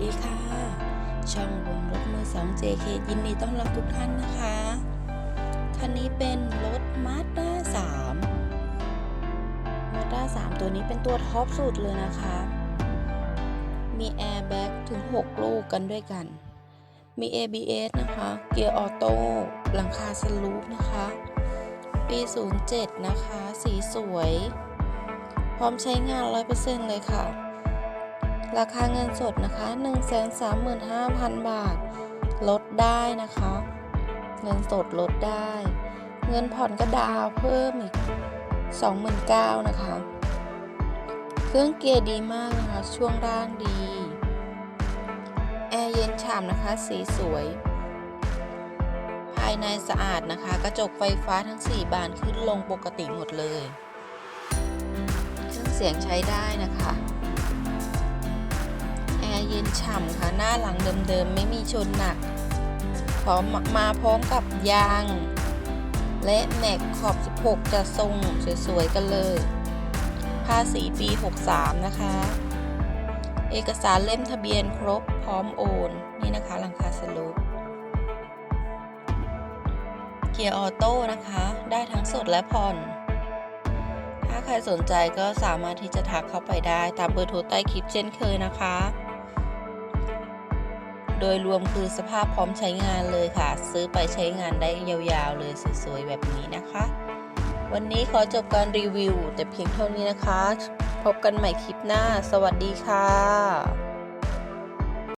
ดีค่ะ ช่องรวมรถมือ2 JK ยินดีต้อนรับทุกท่านนะคะ คันนี้เป็นรถ Mazda 3 Mazda 3ตัวนี้เป็นตัวท็อปสุดเลยนะคะ มีแอร์แบ็กถึง 6 ลูกกันด้วยกัน มี ABS นะคะ เกียร์ออโต้ หลังคาสลูปนะคะ ปี 07 นะคะ สีสวย พร้อมใช้งาน 100%เลยค่ะ ราคาเงินสดนะคะ 135,000 บาท ลดได้นะคะ เงินสดลดได้ เงินผ่อนก็ดาวเพิ่มอีก 29,000นะคะ เครื่องเกียร์ดีมากนะคะ ช่วงล่างดี แอร์เย็นฉ่ำนะคะ สีสวย ภายในสะอาดนะคะ กระจกไฟฟ้าทั้ง 4 บานขึ้นลงปกติหมดเลย เครื่องเสียงใช้ได้นะคะ ย็นฉ่ำค่ะ หน้าหลังเดิมๆ ไม่มีชนหนัก พร้อมมาพร้อมกับยาง และแม็กขอบ 16 จะทรงสวยๆ กันเลย ภาษีปี 63 นะคะ เอกสารเล่มทะเบียนครบพร้อมโอน นี่นะคะหลังคาสลูปเกียร์ออโต้นะคะ ได้ทั้งสดและผ่อนถ้าใครสนใจก็สามารถที่จะทักเข้าไปได้ตามเบอร์โทรใต้คลิปเช่นเคยนะคะ โดยรวมคือสภาพพร้อมใช้งานเลยค่ะ ซื้อไปใช้งานได้ยาวๆเลยสวยๆแบบนี้นะคะ วันนี้ขอจบการรีวิว แต่เพียงเท่านี้นะคะ พบกันใหม่คลิปหน้า สวัสดีค่ะ